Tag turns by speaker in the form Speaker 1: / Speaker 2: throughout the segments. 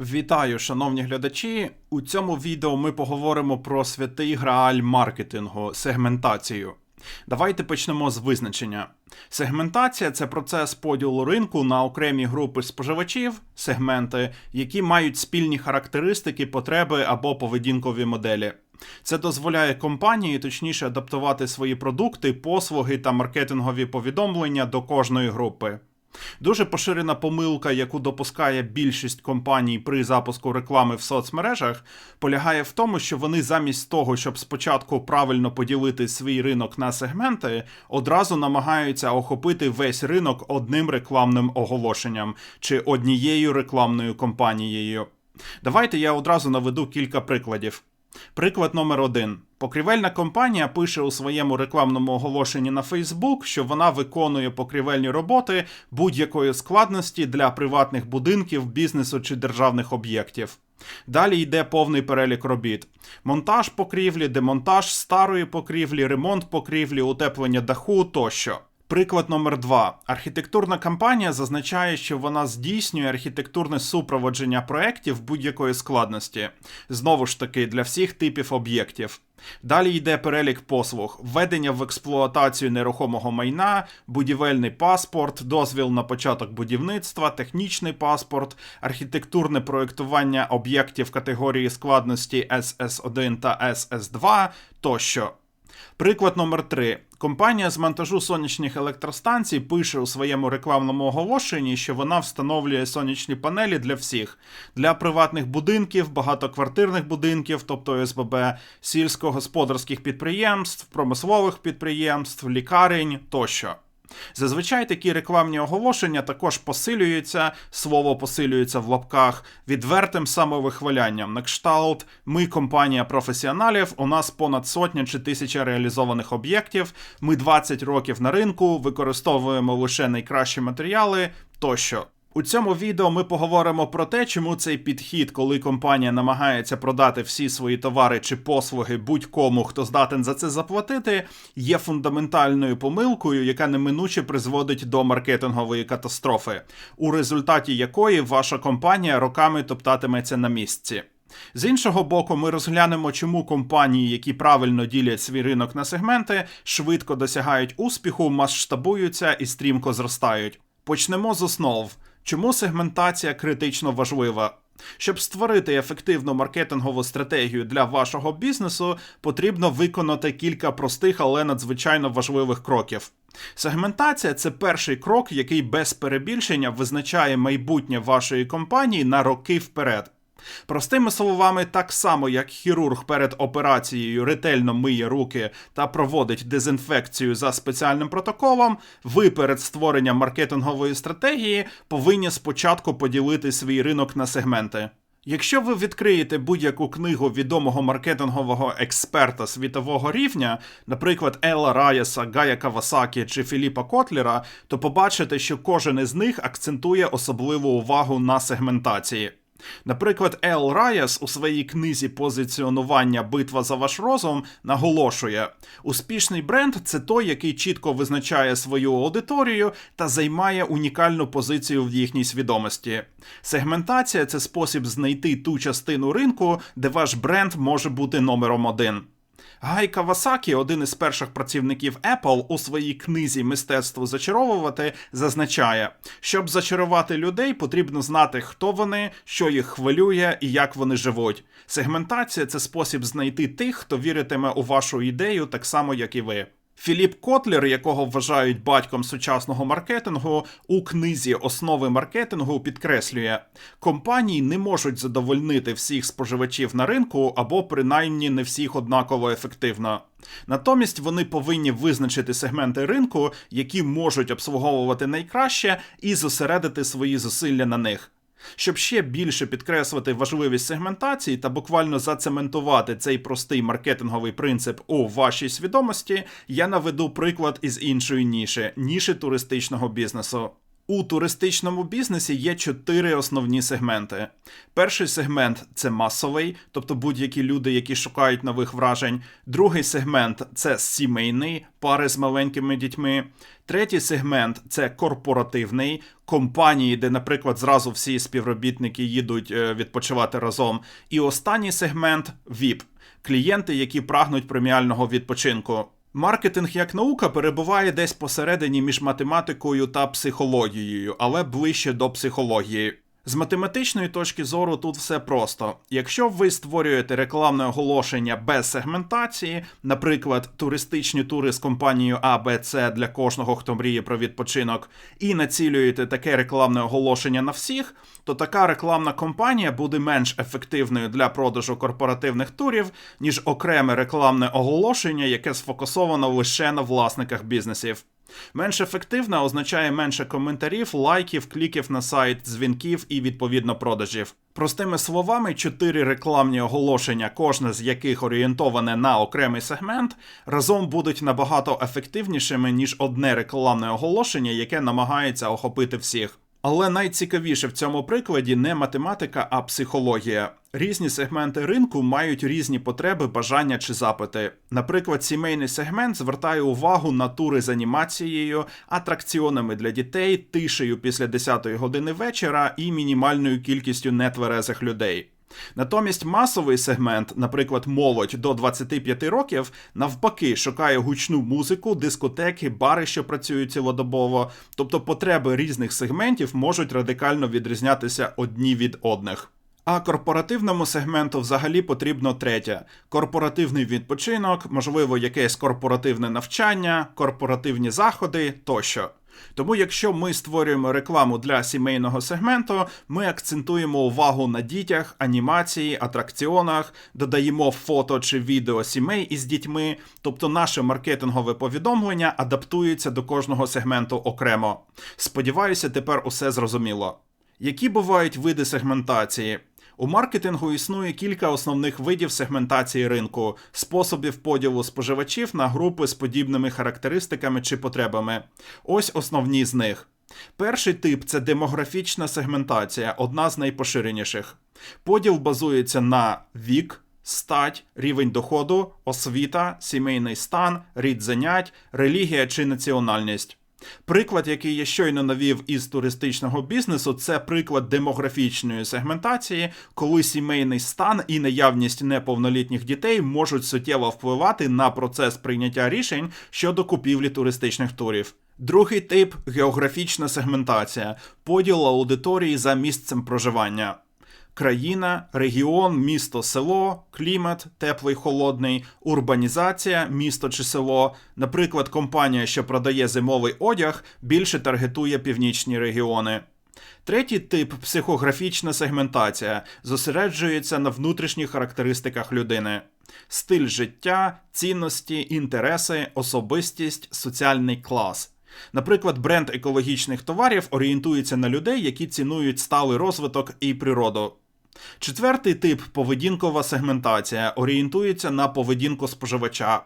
Speaker 1: Вітаю, шановні глядачі. У цьому відео ми поговоримо про святий грааль маркетингу сегментацію. Давайте почнемо з визначення. Сегментація це процес поділу ринку на окремі групи споживачів, сегменти, які мають спільні характеристики, потреби або поведінкові моделі. Це дозволяє компанії точніше адаптувати свої продукти, послуги та маркетингові повідомлення до кожної групи. Дуже поширена помилка, яку допускає більшість компаній при запуску реклами в соцмережах, полягає в тому, що вони замість того, щоб спочатку правильно поділити свій ринок на сегменти, одразу намагаються охопити весь ринок одним рекламним оголошенням чи однією рекламною компанією. Давайте я одразу наведу кілька прикладів. Приклад номер один. Покрівельна компанія пише у своєму рекламному оголошенні на Facebook, що вона виконує покрівельні роботи будь-якої складності для приватних будинків, бізнесу чи державних об'єктів. Далі йде повний перелік робіт: монтаж покрівлі, демонтаж старої покрівлі, ремонт покрівлі, утеплення даху тощо. Приклад номер два. Архітектурна компанія зазначає, що вона здійснює архітектурне супроводження проєктів будь-якої складності. Знову ж таки, для всіх типів об'єктів. Далі йде перелік послуг: введення в експлуатацію нерухомого майна, будівельний паспорт, дозвіл на початок будівництва, технічний паспорт, архітектурне проєктування об'єктів категорії складності SS1 та SS2 тощо. Приклад номер 3. Компанія з монтажу сонячних електростанцій пише у своєму рекламному оголошенні, що вона встановлює сонячні панелі для всіх: для приватних будинків, багатоквартирних будинків, тобто СББ, сільськогосподарських підприємств, промислових підприємств, лікарень тощо. Зазвичай такі рекламні оголошення також посилюються, слово посилюється в лапках відвертим самовихвалянням. На кшталт, ми компанія професіоналів, у нас понад сотня чи тисяча реалізованих об'єктів, ми 20 років на ринку, використовуємо лише найкращі матеріали тощо. У цьому відео ми поговоримо про те, чому цей підхід, коли компанія намагається продати всі свої товари чи послуги будь-кому, хто здатен за це заплатити, є фундаментальною помилкою, яка неминуче призводить до маркетингової катастрофи, у результаті якої ваша компанія роками топтатиметься на місці. З іншого боку, ми розглянемо, чому компанії, які правильно ділять свій ринок на сегменти, швидко досягають успіху, масштабуються і стрімко зростають. Почнемо з основ. Чому сегментація критично важлива? Щоб створити ефективну маркетингову стратегію для вашого бізнесу, потрібно виконати кілька простих, але надзвичайно важливих кроків. Сегментація це перший крок, який без перебільшення визначає майбутнє вашої компанії на роки вперед. Простими словами, так само як хірург перед операцією ретельно миє руки та проводить дезінфекцію за спеціальним протоколом, ви перед створенням маркетингової стратегії повинні спочатку поділити свій ринок на сегменти. Якщо ви відкриєте будь-яку книгу відомого маркетингового експерта світового рівня, наприклад, Елла Раяса, Гая Кавасакі чи Філіпа Котлера, то побачите, що кожен із них акцентує особливу увагу на сегментації. Наприклад, Ел Раяс у своїй книзі позиціонування Битва за ваш розум наголошує: успішний бренд це той, який чітко визначає свою аудиторію та займає унікальну позицію в їхній свідомості. Сегментація це спосіб знайти ту частину ринку, де ваш бренд може бути номером один. Гай Кавасакі, один із перших працівників Apple, у своїй книзі Мистецтво зачаровувати зазначає, щоб зачарувати людей, потрібно знати, хто вони, що їх хвилює і як вони живуть. Сегментація це спосіб знайти тих, хто віритиме у вашу ідею, так само як і ви. Філіп Котлер, якого вважають батьком сучасного маркетингу, у книзі Основи маркетингу підкреслює, компанії не можуть задовольнити всіх споживачів на ринку або принаймні не всіх однаково ефективно. Натомість вони повинні визначити сегменти ринку, які можуть обслуговувати найкраще, і зосередити свої зусилля на них. Щоб ще більше підкреслити важливість сегментації та буквально зацементувати цей простий маркетинговий принцип у вашій свідомості, я наведу приклад із іншої ніші ніші туристичного бізнесу. У туристичному бізнесі є чотири основні сегменти. Перший сегмент це масовий, тобто будь-які люди, які шукають нових вражень. Другий сегмент це сімейний, пари з маленькими дітьми. Третій сегмент це корпоративний, компанії, де, наприклад, зразу всі співробітники їдуть е, відпочивати разом. І останній сегмент VIP – клієнти, які прагнуть преміального відпочинку. Маркетинг як наука перебуває десь посередині між математикою та психологією, але ближче до психології. З математичної точки зору тут все просто. Якщо ви створюєте рекламне оголошення без сегментації, наприклад, туристичні тури з компанією С для кожного, хто мріє про відпочинок, і націлюєте таке рекламне оголошення на всіх, то така рекламна кампанія буде менш ефективною для продажу корпоративних турів, ніж окреме рекламне оголошення, яке сфокусовано лише на власниках бізнесів. Менш ефективна означає менше коментарів, лайків, кліків на сайт, дзвінків і відповідно продажів. Простими словами, чотири рекламні оголошення, кожне з яких орієнтоване на окремий сегмент, разом будуть набагато ефективнішими ніж одне рекламне оголошення, яке намагається охопити всіх. Але найцікавіше в цьому прикладі не математика, а психологія. Різні сегменти ринку мають різні потреби, бажання чи запити. Наприклад, сімейний сегмент звертає увагу на тури з анімацією, атракціонами для дітей, тишею після 10-ї години вечора і мінімальною кількістю нетверезих людей. Натомість масовий сегмент, наприклад, молодь до 25 років, навпаки, шукає гучну музику, дискотеки, бари, що працюють цілодобово, тобто потреби різних сегментів можуть радикально відрізнятися одні від одних. А корпоративному сегменту взагалі потрібно третє: корпоративний відпочинок, можливо, якесь корпоративне навчання, корпоративні заходи тощо. Тому, якщо ми створюємо рекламу для сімейного сегменту, ми акцентуємо увагу на дітях, анімації, атракціонах, додаємо фото чи відео сімей із дітьми, тобто наше маркетингове повідомлення адаптується до кожного сегменту окремо. Сподіваюся, тепер усе зрозуміло. Які бувають види сегментації? У маркетингу існує кілька основних видів сегментації ринку, способів поділу споживачів на групи з подібними характеристиками чи потребами. Ось основні з них. Перший тип це демографічна сегментація, одна з найпоширеніших. Поділ базується на вік, стать, рівень доходу, освіта, сімейний стан, рід занять, релігія чи національність. Приклад, який я щойно навів із туристичного бізнесу, це приклад демографічної сегментації, коли сімейний стан і наявність неповнолітніх дітей можуть суттєво впливати на процес прийняття рішень щодо купівлі туристичних турів. Другий тип географічна сегментація, поділ аудиторії за місцем проживання. Країна, регіон, місто, село, клімат, теплий, холодний, урбанізація, місто чи село. Наприклад, компанія, що продає зимовий одяг, більше таргетує північні регіони. Третій тип психографічна сегментація зосереджується на внутрішніх характеристиках людини: стиль життя, цінності, інтереси, особистість, соціальний клас. Наприклад, бренд екологічних товарів орієнтується на людей, які цінують сталий розвиток і природу. Четвертий тип поведінкова сегментація орієнтується на поведінку споживача.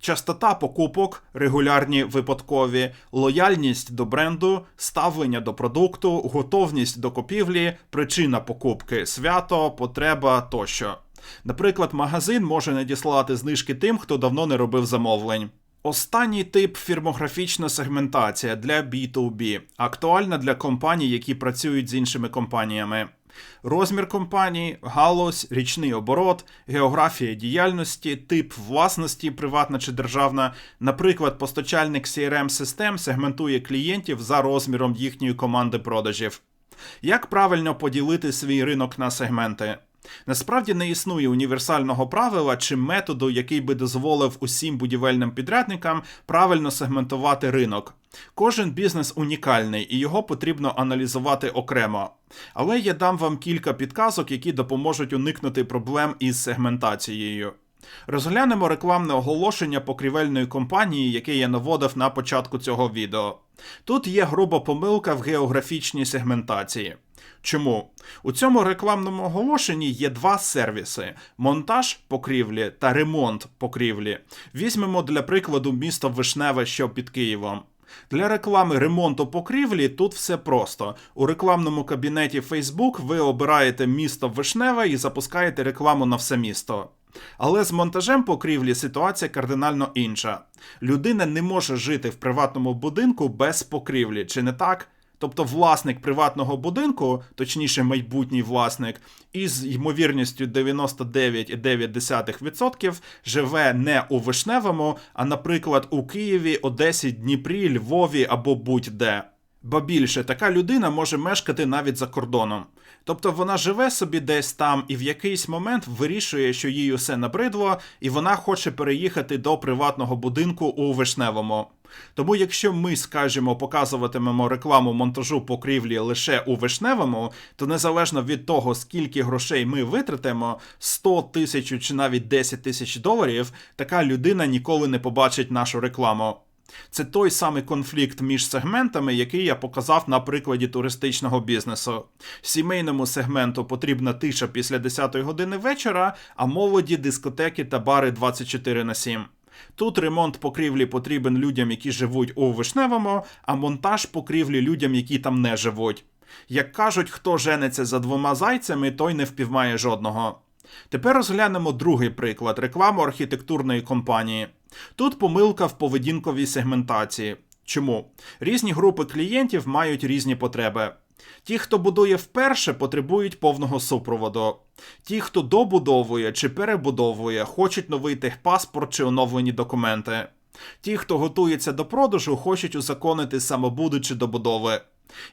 Speaker 1: Частота покупок, регулярні випадкові, лояльність до бренду, ставлення до продукту, готовність до купівлі, причина покупки, свято, потреба тощо. Наприклад, магазин може надіслати знижки тим, хто давно не робив замовлень. Останній тип фірмографічна сегментація для B2B, актуальна для компаній, які працюють з іншими компаніями. Розмір компанії, галузь, річний оборот, географія діяльності, тип власності, приватна чи державна. Наприклад, постачальник crm систем сегментує клієнтів за розміром їхньої команди продажів. Як правильно поділити свій ринок на сегменти? Насправді не існує універсального правила чи методу, який би дозволив усім будівельним підрядникам правильно сегментувати ринок. Кожен бізнес унікальний і його потрібно аналізувати окремо. Але я дам вам кілька підказок, які допоможуть уникнути проблем із сегментацією. Розглянемо рекламне оголошення покрівельної компанії, яке я наводив на початку цього відео. Тут є груба помилка в географічній сегментації. Чому? У цьому рекламному оголошенні є два сервіси: монтаж покрівлі та ремонт покрівлі. Візьмемо для прикладу місто Вишневе, що під Києвом. Для реклами ремонту покрівлі тут все просто. У рекламному кабінеті Facebook ви обираєте місто Вишневе і запускаєте рекламу на все місто. Але з монтажем покрівлі ситуація кардинально інша. Людина не може жити в приватному будинку без покрівлі, чи не так? Тобто власник приватного будинку, точніше майбутній власник, із ймовірністю 99,9% живе не у Вишневому, а, наприклад, у Києві, Одесі, Дніпрі, Львові або будь-де. Ба більше, така людина може мешкати навіть за кордоном. Тобто вона живе собі десь там і в якийсь момент вирішує, що їй усе набридло, і вона хоче переїхати до приватного будинку у Вишневому. Тому, якщо ми, скажімо, показуватимемо рекламу монтажу покрівлі лише у Вишневому, то незалежно від того, скільки грошей ми витратимо, 100 тисяч чи навіть 10 тисяч доларів, така людина ніколи не побачить нашу рекламу. Це той самий конфлікт між сегментами, який я показав на прикладі туристичного бізнесу. Сімейному сегменту потрібна тиша після 10-ї години вечора, а молоді дискотеки та бари 24 на 7. Тут ремонт покрівлі потрібен людям, які живуть у Вишневому, а монтаж покрівлі людям, які там не живуть. Як кажуть, хто жениться за двома зайцями, той не впівмає жодного. Тепер розглянемо другий приклад рекламу архітектурної компанії. Тут помилка в поведінковій сегментації. Чому? Різні групи клієнтів мають різні потреби. Ті, хто будує вперше, потребують повного супроводу. Ті, хто добудовує чи перебудовує, хочуть новий техпаспорт чи оновлені документи. Ті, хто готується до продажу, хочуть узаконити самобуду чи добудови.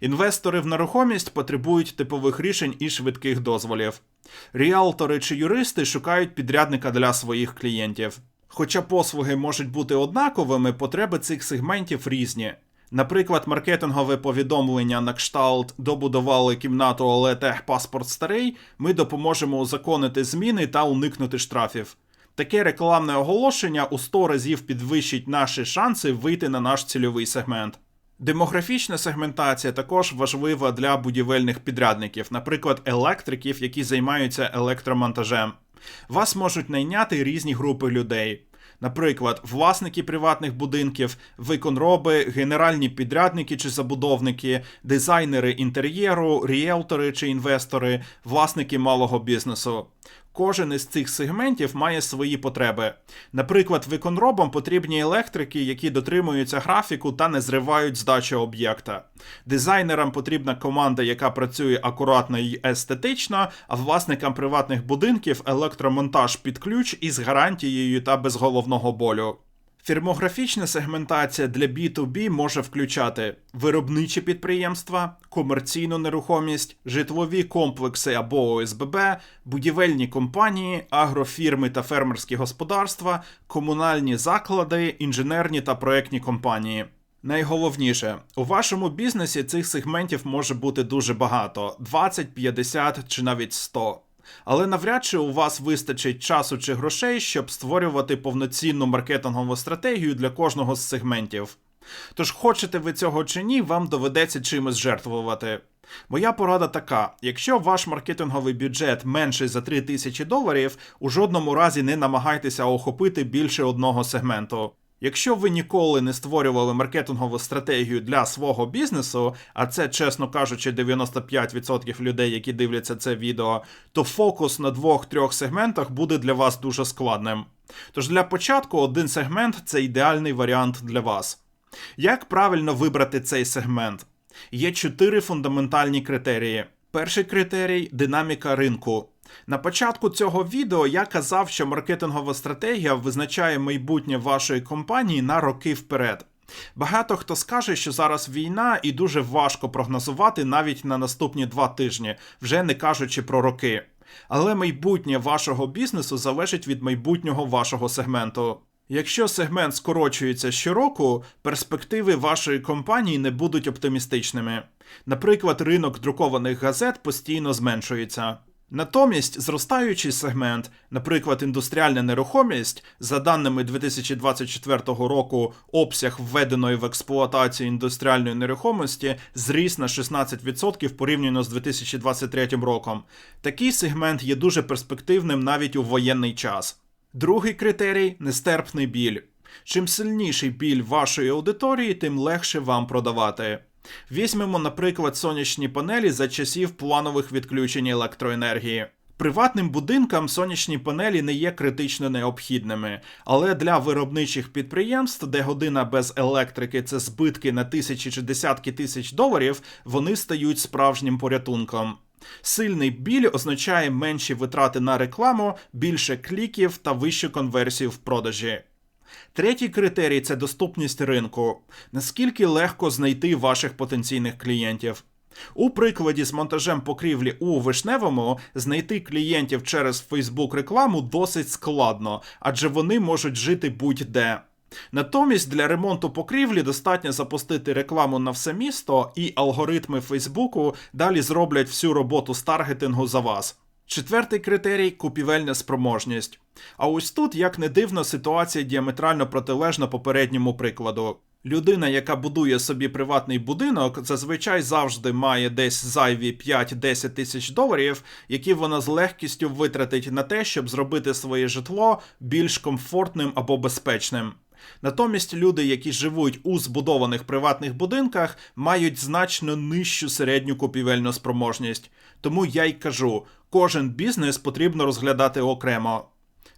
Speaker 1: Інвестори в нерухомість потребують типових рішень і швидких дозволів. Ріалтори чи юристи шукають підрядника для своїх клієнтів. Хоча послуги можуть бути однаковими, потреби цих сегментів різні. Наприклад, маркетингове повідомлення на кшталт добудували кімнату, але техпаспорт старий, ми допоможемо узаконити зміни та уникнути штрафів. Таке рекламне оголошення у 100 разів підвищить наші шанси вийти на наш цільовий сегмент. Демографічна сегментація також важлива для будівельних підрядників, наприклад, електриків, які займаються електромонтажем. Вас можуть найняти різні групи людей. Наприклад, власники приватних будинків, виконроби, генеральні підрядники чи забудовники, дизайнери інтер'єру, ріелтори чи інвестори, власники малого бізнесу. Кожен із цих сегментів має свої потреби. Наприклад, виконробам потрібні електрики, які дотримуються графіку та не зривають здачу об'єкта. Дизайнерам потрібна команда, яка працює акуратно і естетично, а власникам приватних будинків електромонтаж під ключ із гарантією та без головного болю. Фірмографічна сегментація для B2B може включати виробничі підприємства, комерційну нерухомість, житлові комплекси або ОСББ, будівельні компанії, агрофірми та фермерські господарства, комунальні заклади, інженерні та проектні компанії. Найголовніше, у вашому бізнесі цих сегментів може бути дуже багато: 20, 50 чи навіть 100. Але навряд чи у вас вистачить часу чи грошей, щоб створювати повноцінну маркетингову стратегію для кожного з сегментів. Тож, хочете ви цього чи ні, вам доведеться чимось жертвувати. Моя порада така: якщо ваш маркетинговий бюджет менший за 3 тисячі доларів, у жодному разі не намагайтеся охопити більше одного сегменту. Якщо ви ніколи не створювали маркетингову стратегію для свого бізнесу, а це, чесно кажучи, 95% людей, які дивляться це відео, то фокус на двох-трьох сегментах буде для вас дуже складним. Тож для початку один сегмент це ідеальний варіант для вас. Як правильно вибрати цей сегмент? Є чотири фундаментальні критерії. Перший критерій динаміка ринку. На початку цього відео я казав, що маркетингова стратегія визначає майбутнє вашої компанії на роки вперед. Багато хто скаже, що зараз війна і дуже важко прогнозувати навіть на наступні два тижні, вже не кажучи про роки. Але майбутнє вашого бізнесу залежить від майбутнього вашого сегменту. Якщо сегмент скорочується щороку, перспективи вашої компанії не будуть оптимістичними. Наприклад, ринок друкованих газет постійно зменшується. Натомість зростаючий сегмент, наприклад, індустріальна нерухомість, за даними 2024 року, обсяг введеної в експлуатацію індустріальної нерухомості зріс на 16% порівняно з 2023 роком. Такий сегмент є дуже перспективним навіть у воєнний час. Другий критерій нестерпний біль. Чим сильніший біль вашої аудиторії, тим легше вам продавати. Візьмемо, наприклад, сонячні панелі за часів планових відключень електроенергії. Приватним будинкам сонячні панелі не є критично необхідними, але для виробничих підприємств, де година без електрики це збитки на тисячі чи десятки тисяч доларів, вони стають справжнім порятунком. Сильний біль означає менші витрати на рекламу, більше кліків та вищу конверсію в продажі. Третій критерій це доступність ринку. Наскільки легко знайти ваших потенційних клієнтів. У прикладі з монтажем покрівлі у вишневому знайти клієнтів через Facebook рекламу досить складно, адже вони можуть жити будь-де. Натомість для ремонту покрівлі достатньо запустити рекламу на все місто, і алгоритми Фейсбуку далі зроблять всю роботу з таргетингу за вас. Четвертий критерій купівельна спроможність. А ось тут, як не дивно, ситуація діаметрально протилежна попередньому прикладу. Людина, яка будує собі приватний будинок, зазвичай завжди має десь зайві 5-10 тисяч доларів, які вона з легкістю витратить на те, щоб зробити своє житло більш комфортним або безпечним. Натомість люди, які живуть у збудованих приватних будинках, мають значно нижчу середню купівельну спроможність. Тому я й кажу, кожен бізнес потрібно розглядати окремо.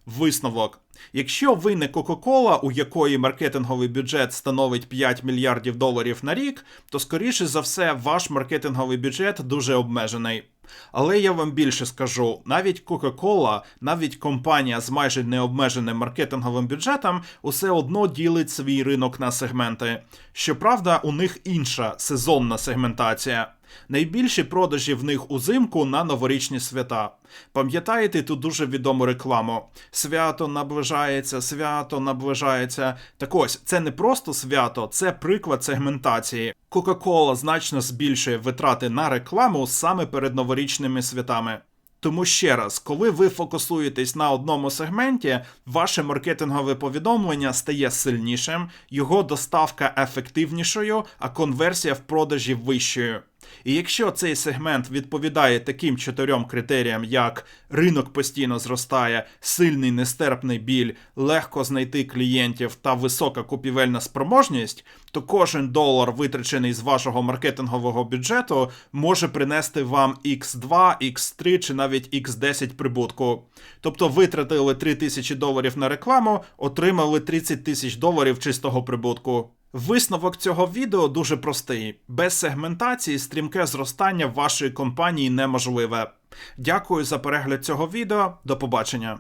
Speaker 1: Висновок. Якщо ви не Кока-Кола, у якої маркетинговий бюджет становить 5 мільярдів доларів на рік, то скоріше за все ваш маркетинговий бюджет дуже обмежений. Але я вам більше скажу: навіть Coca-Cola, навіть компанія з майже необмеженим маркетинговим бюджетом, усе одно ділить свій ринок на сегменти. Щоправда, у них інша сезонна сегментація. Найбільші продажі в них узимку на новорічні свята. Пам'ятаєте ту дуже відому рекламу? Свято наближається, свято наближається. Так ось, це не просто свято, це приклад сегментації. Кока-Кола значно збільшує витрати на рекламу саме перед новорічними святами. Тому ще раз, коли ви фокусуєтесь на одному сегменті, ваше маркетингове повідомлення стає сильнішим, його доставка ефективнішою, а конверсія в продажі вищою. І якщо цей сегмент відповідає таким чотирьом критеріям, як ринок постійно зростає, сильний нестерпний біль, легко знайти клієнтів та висока купівельна спроможність, то кожен долар, витрачений з вашого маркетингового бюджету, може принести вам X2, X3 чи навіть X10 прибутку. Тобто витратили 3 тисячі доларів на рекламу, отримали 30 тисяч доларів чистого прибутку. Висновок цього відео дуже простий: без сегментації стрімке зростання вашої компанії неможливе. Дякую за перегляд цього відео. До побачення.